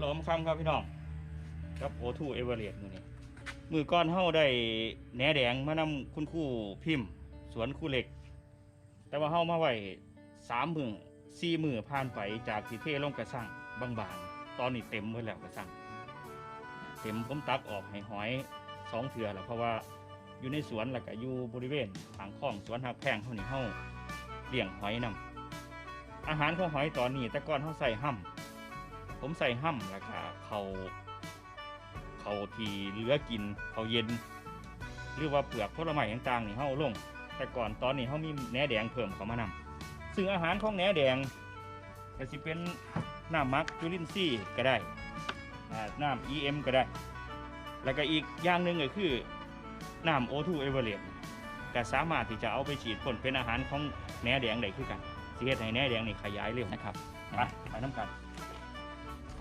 หลอมคำครับพี่น้องกับโอทูเอเวอเรสมือนี้มือก้อนเฮาได้แหนแดงมานำคุณคู่พิมพ์ สวนคู่เหล็ก แต่ว่าเฮามาไว้สามมือสี่มือผ่านไปจากที่เทลงกระสังบางๆ ตอนนี้เต็มหมดแล้วกระสังเต็มผมตักออกให้หอยสองเถื่อแล้วเพราะว่าอยู่ในสวนแล้วก็อยู่บริเวณทางคลองสวนหักแพงเท่านี้เฮาเลี้ยงหอยนำอาหารของหอยตอนนี้แต่ก่อนเขาใส่ห่ำ ผมใส่ห่ำแล้วก็เขาเขาที่เหลือกินเขาเย็น หรือว่าเปลือกผลไม้ต่างๆนี่เขาเอาลง แต่ก่อนตอนนี้เขามีแหนแดงเพิ่มเข้ามานำซึ่งอาหารของแหนแดงก็สิเป็นน้ำมักจุลินทรีย์ก็ได้อ่าน้ำ EM ก็ได้ แล้วก็อีกอย่างหนึ่งก็คือน้ำ O2 e v e r e s t ก็สามารถที่จะเอาไปฉีดพ่นเป็นอาหารของแหนแดงได้คือกันสิเฮ็ดให้แหน่แดงนี่ขยายเร็วนะครับไปไปน้ำกัน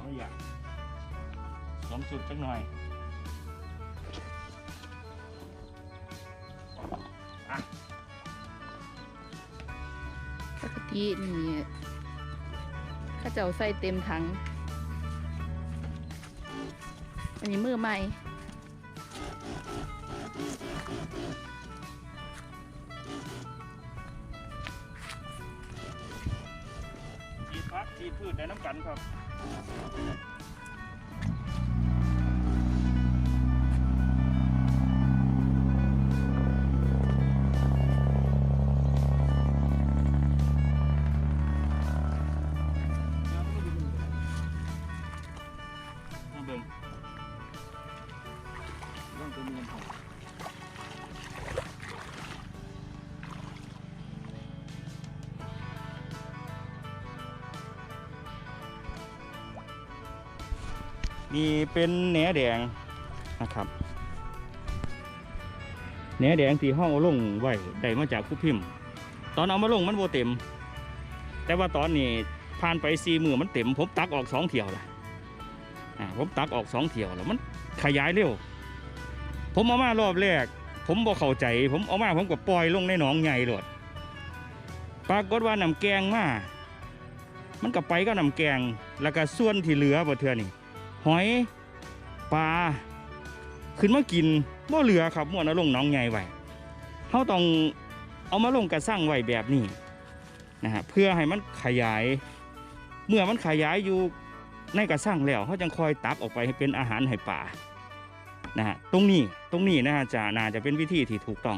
ขออนุญาตสวมสุดจักหน่อยปกตินี่เข้าเจ้าใส่เต็มถัง อันนี้มือใหม่ฉีดพักฉีดพืชในน้ำกันครับ Thank you. นี่เป็นแหนแดงนะครับแหนแดงที่ห้องเอาลงไว้ได้มาจากผู้พิมพ์ ตอนเอามาลงมันโบเต็ม แต่ว่าตอนนี้ผ่านไปสี่มือมันเต็ม ผมตักออกสองเที่ยวละผมตักออกสองเที่ยวแล้วมันขยายเร็ว ผมเอามารอบแรก ผมบ่เข้าใจ ผมเอามาผมก็ปล่อยลงในหนองใหญ่โลดปรากฏว่าน้ำแกงมา มันก็ไปก็น้ำแกง แล้วก็ส่วนที่เหลือบ่เทือนี่ หอยปลาขึ้นมากินบ่เหลือครับม่วนเอาลงหนองใหญ่ไว้เฮาต้องเอามาลงกระสั่งไว้แบบนี้นะฮะเพื่อให้มันขยาย เมื่อมันขยายอยู่ในกระสั่งแล้วเขาจังคอยตักออกไปให้เป็นอาหารให้ป่านะฮะตรงนี้ตรงนี้นะฮะจะน่าจะเป็นวิธีที่ถูกต้อง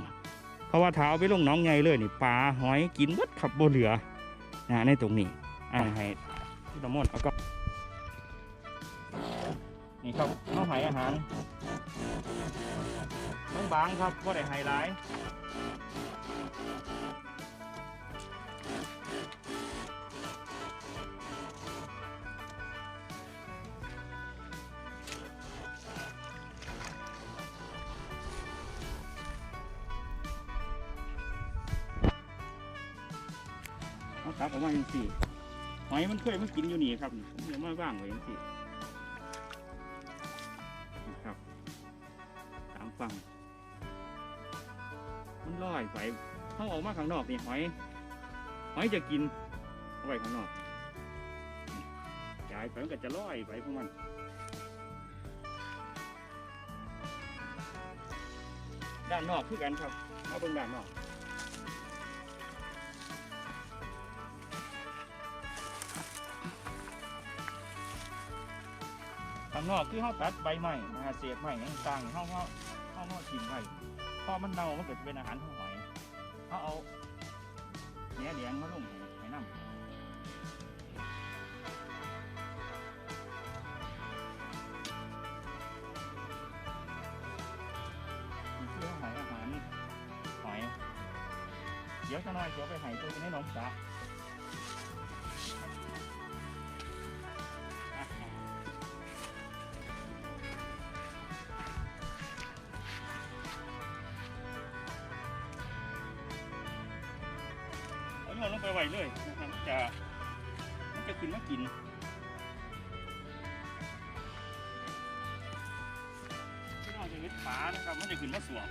เพราะว่าถ้าเอาไปลงน้องใหญ่เลยนี่ปลาหอยกินหมดขับบ่เหลือนะฮะในตรงนี้อ่าให้พี่ตะมดเอาก็ นี่ครับข้าหายอาหารบางครับก็ได้ไฮไลท์เอาตักออกมาอย่างสี่หอยมันเคยมันกินอยู่นี่ครับผมเดี๋ยวมาว่างไว้อย่างสี่ ฟัง มันลอยไปเขาออกมาข้างนอกนี่หอย หอยจะกินเอาไว้ข้างนอกจ่ายไปมันก็จะลอยไปพวกมันด้านนอกคือกันครับเอาเบิ่งด้านนอกข้างนอกคือเขาตัดใบไม้นะฮะเศษไม้ต่างๆเขาเขา เขาเขาทิ้งไว้พอมันเน่ามันเกิดเป็นอาหารของหอยเขาเอาเนื้อแดงมาลงให้น้ำนี่คือหอยอาหารหอยเดี๋ยวจะน้อยเดี๋ยวไปหายตัวนี้น้องสา เลยนะครับจะมันจะขึ้นมากินพี่น้องจะเห็นปลานะครับมันจะขึ้นมาสวม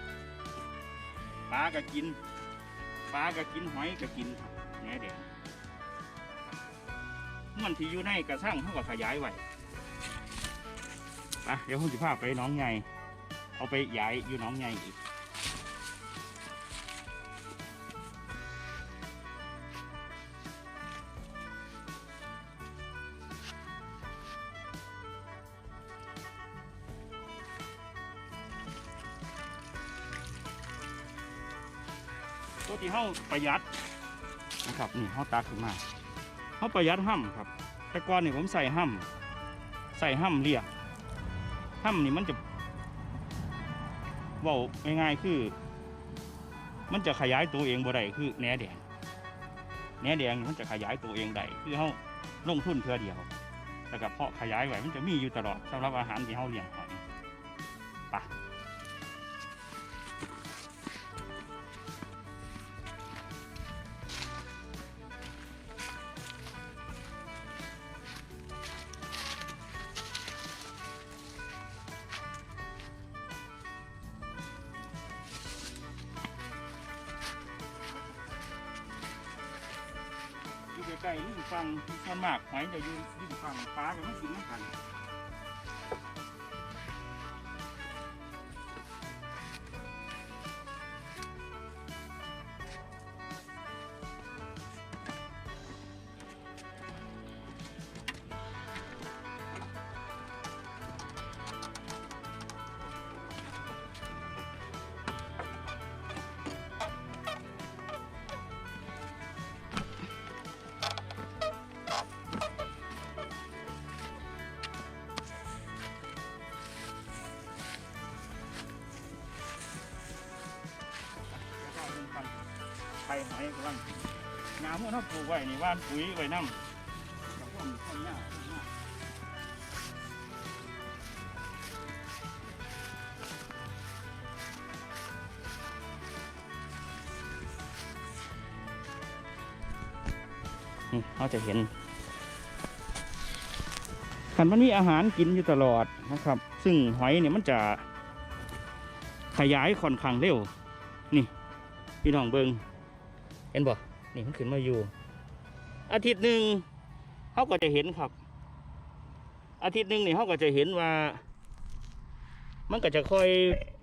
ปลาก็กินปลาก็กินหอยก็กินครับแหน่เด็กมันที่อยู่ในกระชังเขาก็ขยายไว้อะเดี๋ยวผมจะพาไปน้องใหญ่เอาไปย้ายอยู่น้องใหญ่อีกาประหยัดนะครับนี่เฮาตักขึ้นมาเฮาประหยัดห้ำครับ แต่ก่อนนี่ผมใส่ห้ำใส่ห้ำเรียกห้ำนี่มันจะเว่าง่ายๆคือ มันจะขยายตัวเองบ่ได้คือแหนแดงแหนแดงมันจะขยายตัวเองได้คือเฮาลงทุนเพื่อเดียวแต่กับเพาะขยายไว้มันจะมีอยู่ตลอดสำหรับอาหารที่เฮาเลี้ยง ใกล้ๆนี่ฟังส่วนมากหอยจะอยู่ริมฝั่งปลากับมันกินน้ำกัน ข่หอยกำลังงามเมื่อเราปลูกไว้นี่ว่านปุ๋ยไว้น้ำก็มีข้าวหญ้าข้าวหญ้าเขาจะเห็นคันมันมีอาหารกินอยู่ตลอดนะครับ ซึ่งหอยเนี่ยมันจะขยายค่อนข้างเร็ว นี่ พี่น้องเบิง เห็นบ่นี่มันขึ้นมาอยู่ อาทิตย์หนึ่งเขาก็จะเห็นครับ อาทิตย์หนึ่งนี่เขาก็จะเห็นว่า มันก็จะค่อย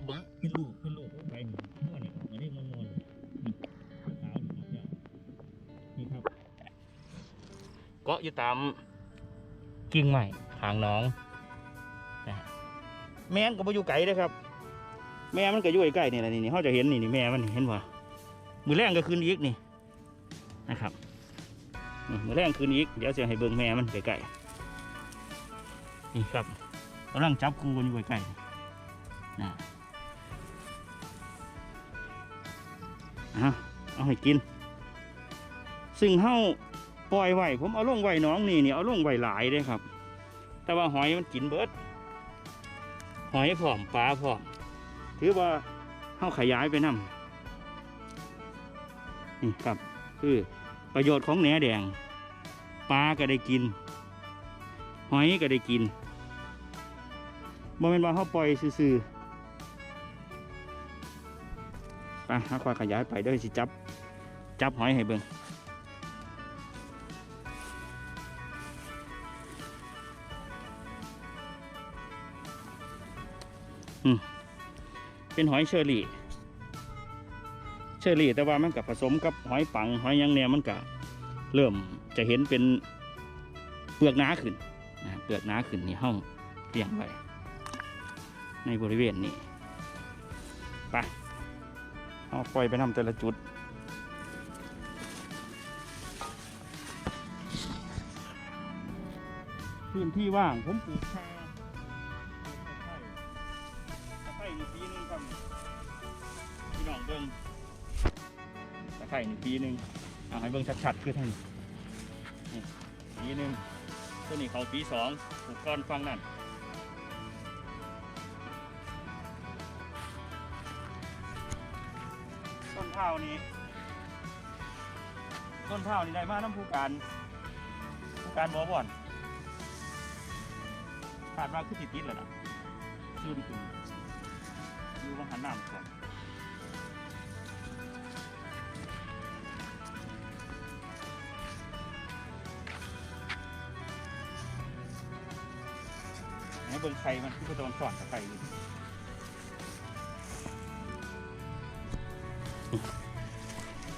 บะขึ้นลูกขึ้นลูกไปนี่เมื่อนี่อันนี้มันนวลนี่ขาวนี่เนี่ยนี่ครับเกาะอยู่ตามกิ่งไม้หางน้องนะแม่นก็มาอยู่ไกลเด้อครับ แม่มันก็อยู่ใกล้ๆนี่แหละนี่นี่เขาจะเห็นนี่นี่แม่มันเห็นว่า มือแรงก็คืนอีกนี่นะครับมือแรงคืนอีกเดี๋ยวจะให้เบิ่งแม่มันใกล้ๆนี่ครับกำลังจับกูกันอยู่ใกล้ๆนะเอาเอาให้กิน ซึ่งเฮาปล่อยไวผมเอาลงไวน้องนี่นี่เอาลงไวหลายเลยครับ แต่ว่าหอยมันกินเบิดหอยพร้อมปลาพร้อม ถือว่าเข้าขยายไปนำ นี่ครับคือประโยชน์ของแหนแดงปลาก็ได้กิน หอยก็ได้กินบ่เป็นว่าเขาปล่อยซื่อๆไปหาควายขยายไปด้วยสิจับ จับหอยให้เบิ่งเป็นหอยเชอรี่ อรี่ แต่ว่ามันกับผสมกับหอยปังหอยยังเนียมันก็เริ่มจะเห็นเป็นเปลือกหนาขึ้นนะเปลือกหนาขึ้นนี่ห้องเลี้ยงไว้ในบริเวณนี้ไปเอาปล่อยไปนำแต่ละจุดพื้นที่ว่างผมปลูกชา ตะไคร้นี่ปีหนึงเอาให้เบิ้งชัดๆคือท่านนี่ปีหนึงตัวนี้เขาปีสองปลูกก้อนฟังนั่นต้นข้าวนี้ต้นข้าวนี่ได้มาน้ำผู้การผู้การบ่อบ่อนคาดว่าคือติดติดแล้วนะชื่นขึ้นอยู่ว่าหันน้ำก่อน บิ่งไข่มันคือตัวมันสอนกับไข่อยู่นี่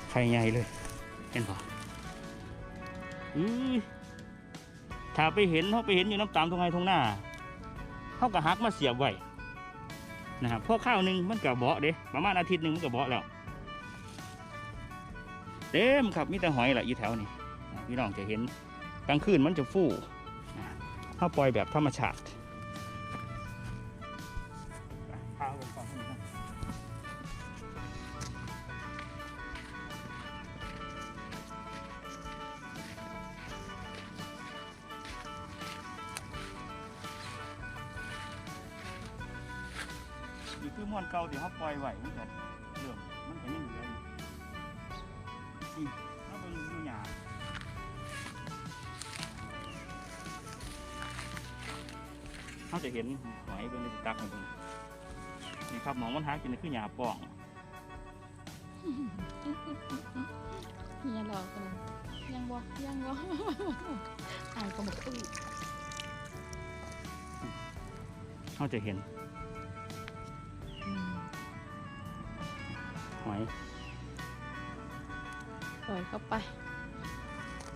ไข่ใหญ่เลย เห็นปะอือถ้าไปเห็นเขาไปเห็นอยู่น้ำตามตรงไงตรงหน้าเขาก็หักมาเสียบไว้นะครับพอข้าวหนึ่งมันก็เบาะเด้ประมาณอาทิตย์หนึ่งมันก็เบาะแล้วเต็มครับมีแต่หอยแหละอยู่แถวนี้พี่น้องจะเห็นกลางคืนมันจะฟูนะถ้าปล่อยแบบธรรมชาติ nó sẽ hiện ngoài bên đây tắc này bên นี่ครับหมองมันหากินนี่คือหญ้าป่องเนี่ยหลอกกันยังบ่ยังบ่อายก็บอกอุ้ยเขาจะเห็นอืมหอยปล่อยเข้าไป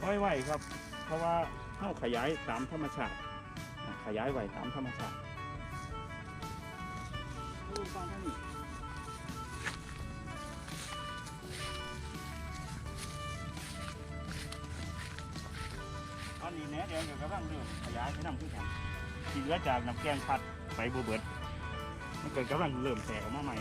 ปล่อยไว้ครับ เพราะว่าเขาขยายตามธรรมชาติอะ ขยายไว้ตามธรรมชาติอันนี้แหนแดงเดี๋ยวกำลังเริ่มขยายไปนำขึ้นกันที่เหลือจากน้ำแกงผัดไปบูเบิดมันเกิดกำลังเริ่มแตกออกมาใหม่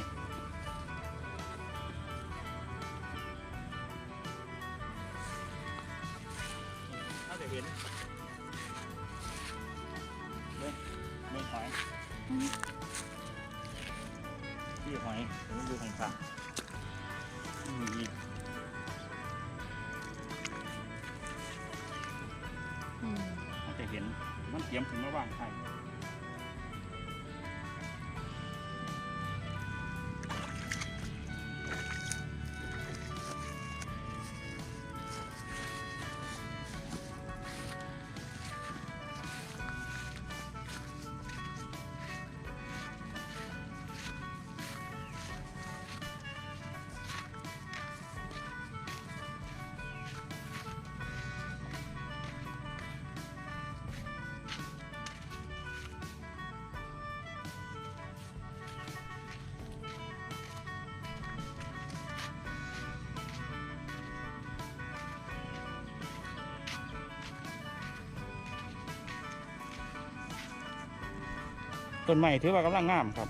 ต้นไม้ถือว่ากำลังงามครับ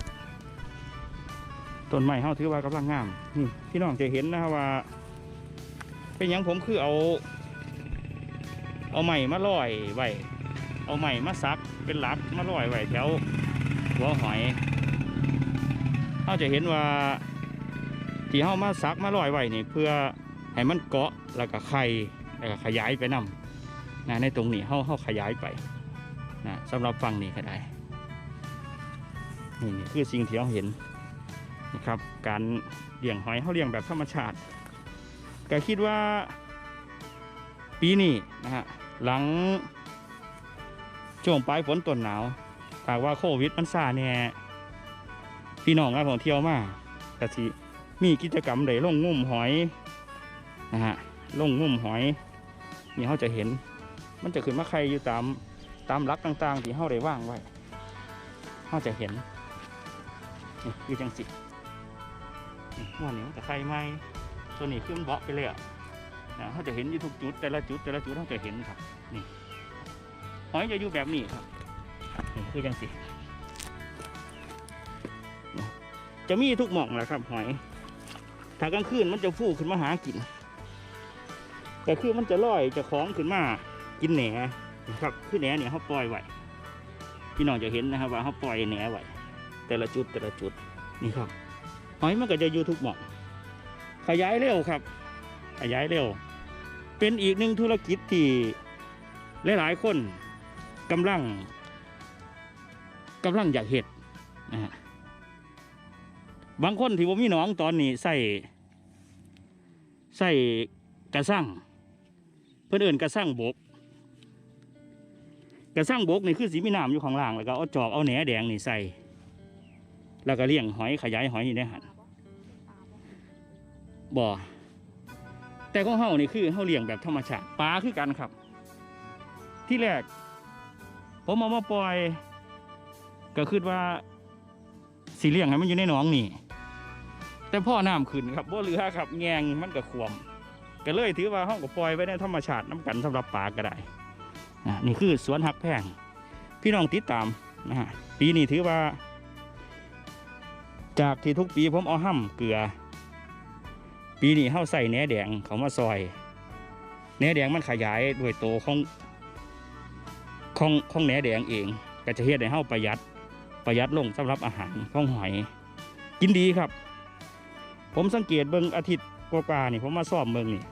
ต้นไม้เฮาถือว่ากำลังงามนี่พี่น้องจะเห็นนะครับว่า เป็นหยังผมคือเอา เอาไม้มาลอยไว้เอาไม้มาซักเป็นหลักมาลอยไว้แถวหัวหอยเฮาจะเห็นว่าที่เฮามาซักมาลอยไว้นี่เพื่อให้มันเกาะแล้วก็ไข่แล้วก็ขยายไปนำนะในตรงนี้เฮาเฮาขยายไปนะสำหรับฝั่งนี้ก็ได้ นี่คือสิ่งที่เราเห็นนะครับ การเลี้ยงหอยเขาเลี้ยงแบบธรรมชาติ ก็คิดว่าปีนี้นะฮะหลังช่วงปลายฝนต้นหนาวหากว่าโควิดมันซาเนี่ยพี่น้องนักท่องเที่ยวมากกะทิมีกิจกรรมได้ลงงุ่มหอยนะฮะลงงุ่มหอย นี่เขาจะเห็น มันจะขึ้นมาใครอยู่ตามตามหลักต่างๆ ที่เขาได้ว่างไว้เขาจะเห็น นี่คือจังสิหัวนี้มันจะไข่ไหมตัวนี้คือมันเบาะไปเลยอะนะเขาจะเห็นอยู่ทุกจุดแต่ละจุดแต่ละจุดเขาจะเห็นครับนี่หอยจะอยู่แบบนี้ครับนี่คือจังสิจะมีทุกหม่องแหละครับ หอย ถ้ากลางคืนมันจะฟูขึ้นมาหากินแต่คือมันจะลอยจะคล้องขึ้นมากินแหนะครับคือแหนเนี่ยเขาปล่อยไว้พี่น้องจะเห็นนะครับว่าเขาปล่อยแหนไว้ แต่ละจุดแต่ละจุดนี่ครับหอยมันก็จะอยู่ทุกหม่องขยายเร็วครับ ขยายเร็ว เป็นอีกหนึ่งธุรกิจที่หลายๆคนกำลังกำลังอยากเห็ดนะฮะบางคนที่ผมมีหน้องตอนนี้ใส่ใส่กระสั่งเพื่อนเอื่นกระสั่งบก กระสร้างบกนี่คือสีมีน้ำอยู่ข้างล่างแล้วก็เอาจอกเอาแหนแดงนี่ใส่ แล้วก็เลี้ยงหอยขยายหอยนี่ได้หันบ่แต่ของเฮานี่คือเฮาเลี้ยงแบบธรรมชาติปลาคือกันครับ ที่แรก ผมเอามาปล่อย ก็คิดว่าสีเลี้ยงให้มันอยู่ในหนองนี่ แต่พ่อน้ำขึ้นครับบ่เหลือครับแงงมันก็ขวมก็เลยถือว่าห้องก็ปล่อยไว้ในธรรมชาติน้ำกันสำหรับปลาก็ได้นะนี่คือสวนหักแพงพี่น้องติดตามนะฮะปีนี้ถือว่า จากที่ทุกปีผมเอาห้ำเกลือ ปีนี้เฮาใส่แหนแดงเขามาซอยแหนแดงมันขยายด้วยโตของของของแหนแดงเอง ก็จะเฮ็ดให้เฮาประหยัดประหยัดลงสำหรับอาหารของหอย กินดีครับ ผมสังเกตเบิ่งอาทิตย์กว่าๆนี่ผมมาซ่อมเบิ่งนี่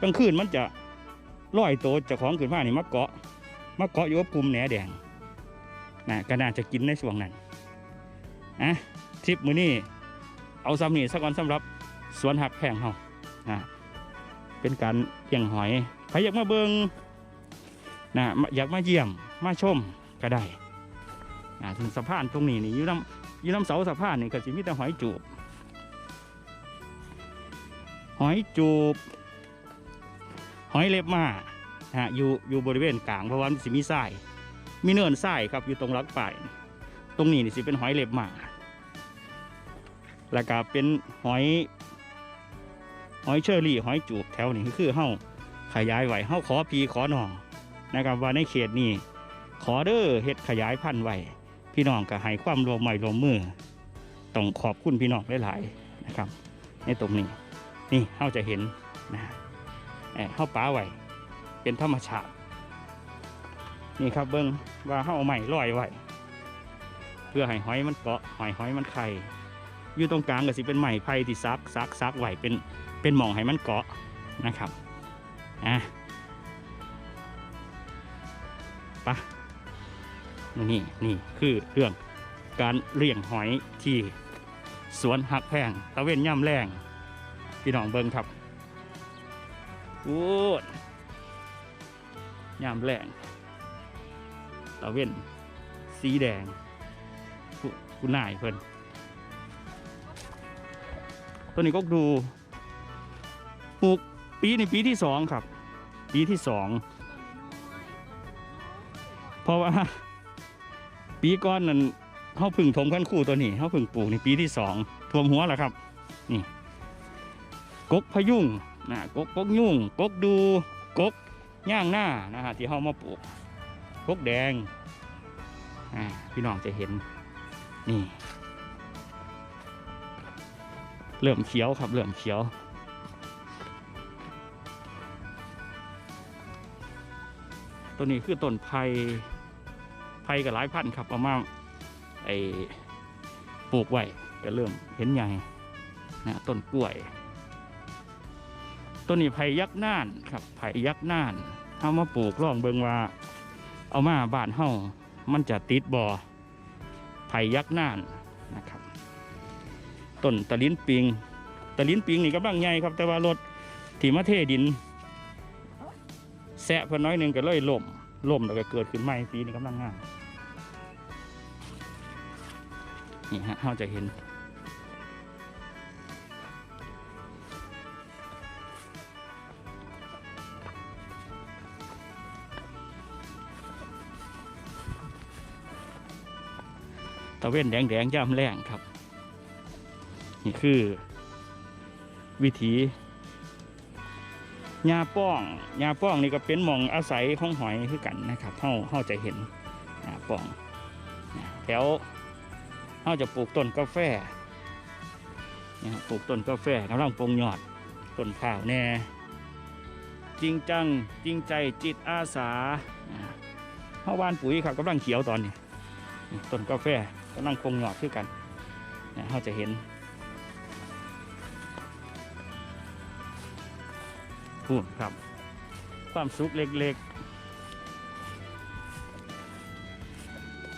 กลางคืนมันจะลอยโตจากของขึ้นมานี่มาเกาะมาเกาะอยู่กับกลุ่มแหนแดงนะก็น่าจะกินในช่วงนั้นอะ ทริปมือนี้เอาซ้ำนี่สักวันสำหรับสวนหักแพงเฮานะเป็นการเลี้ยงหอยใครอยากมาเบิงนะอยากมาเยี่ยมมาชมก็ได้นะถึงสะพานตรงนี้นี่อยู่น้ำอยู่น้ำเสาสะพานนี่ก็สิมีแต่หอยจูบ หอยจูบ หอยเล็บมาฮะอยู่อยู่บริเวณกลางเพราะว่ามันสิมีทรายมีเนินทรายครับอยู่ตรงรักป่ายตรงนี้นี่สิเป็นหอยเล็บมา แล้วก็เป็นหอยหอยเชอรี่หอยจูบแถวนี้คือเฮาขยายไวเฮาขอพีขอน้องนะครับว่าในเขตนี้ขอเด้อเฮ็ดขยายพันธุ์ไว้พี่น้องก็ให้ความร่วมไมือร่วมมือต้องขอบคุณพี่น้องหลายๆนะครับ ในตรงนี้นี่เขาจะเห็นนะเอ่อเขาป้าไว้เป็นธรรมชาติ นี่ครับเบิ้งว่าเขาเอาใหม่ลอยไว้เพื่อให้หอยมันเกาะหอยหอยมันไข่ อยู่ตรงกลางก็สิเป็นใหม่ไผ่ที่ซักซักซักไหวเป็นเป็นหมองให้มันเกาะนะครับอะปะนี่นี่คือเรื่องการเลี้ยงหอยที่สวนหักแพงตะเวนย่ำแรงพี่น้องเบิ้งครับโอ้ยยามแรงตะเวนสีแดงกูกูนายเพิ่น ตัวนี้ก็ดูปลูกปีนี้ปีที่สองครับ ปีที่สองเพราะว่าปีก้อนนั้นเขาพึ่งถมขั้นคู่ตัวนี้เขาพึ่งปลูกในปีที่สองทวมหัวแล้วครับ นี่กกพยุงนะกกกกยุ่งกกดูกกย่างหน้านะฮะที่เขามาปลูกกกแดงอ่าพี่น้องจะเห็นนี่ เริ่อมเขียวครับเริ่อมเขียว ตัวนี้คือต้นไผ่ไผ่กับหลายพันธุ์ครับเอามาไอปลูกไว้ก็เริ่มเห็นใหญ่นะต้นกล้วย ต้นนี้ไผ่ยักษ์น่านครับไผ่ยักษ์น่านเอามาปลูกลองเบิงว่า เอามาบ้านเฮามันจะติดบ่อไผ่ยักษ์น่านนะครับ ต้นตะลิ้นปิงตะลิ้นปิงนี่กำลังใหญ่ครับ แต่ว่ารถที่มาเทดินแสะเพิ่นน้อยหนึงก็เลยล่มล่มแล้วก็เกิดขึ้นใหม่ปีนี้กำลังงามนี่ฮะเราจะเห็น ตะเว้นแดงแดงๆย่ำแรงครับ นี่คือ วิถีหญ้าป้องหญ้าป้องนี่ก็เป็นหมองอาศัยของหอยคือกันนะครับเฮาเฮาจะเห็นหญ้าป้องแถวเฮาจะปลูกต้นกาแฟนะครับปลูกต้นกาแฟกำลังปงยอดต้นข้าวแน่จริงจังจริงใจจิตอาสาอ่าเฮาวานปุ๋ยครับกำลังเขียวตอนนี้ต้นกาแฟกำลังคงหยอดคือกันเราจะเห็น พูนครับ ความสุขเล็กๆ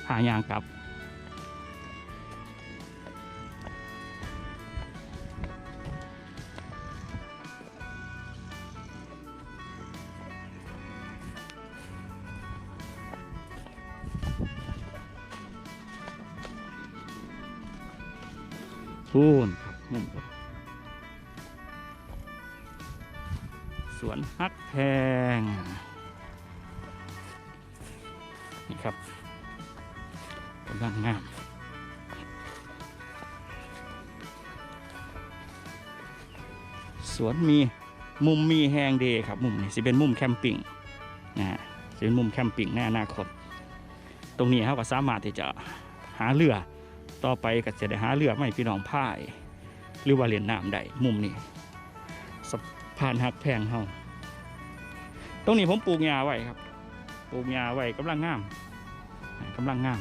หายางกลับ พูนครับ สวนฮักแพงนี่ครับกำลังงามสวนมีมุมมีแฮงเดย์ครับมุมนี้สิเป็นมุมแคมปิ้งนะฮะสิเป็นมุมแคมปิ้งในอนาคต ตรงนี้เขาก็สามารถที่จะหาเรือต่อไปก็จะได้หาเรือไม่พี่น้องพาย หรือว่าเล่นน้ำได้มุมนี้ ผ่านหักแพงเฮาตรงนี้ผมปลูกหญ้าไว้ครับ ปลูกหญ้าไว้กำลังงามกำลังงาม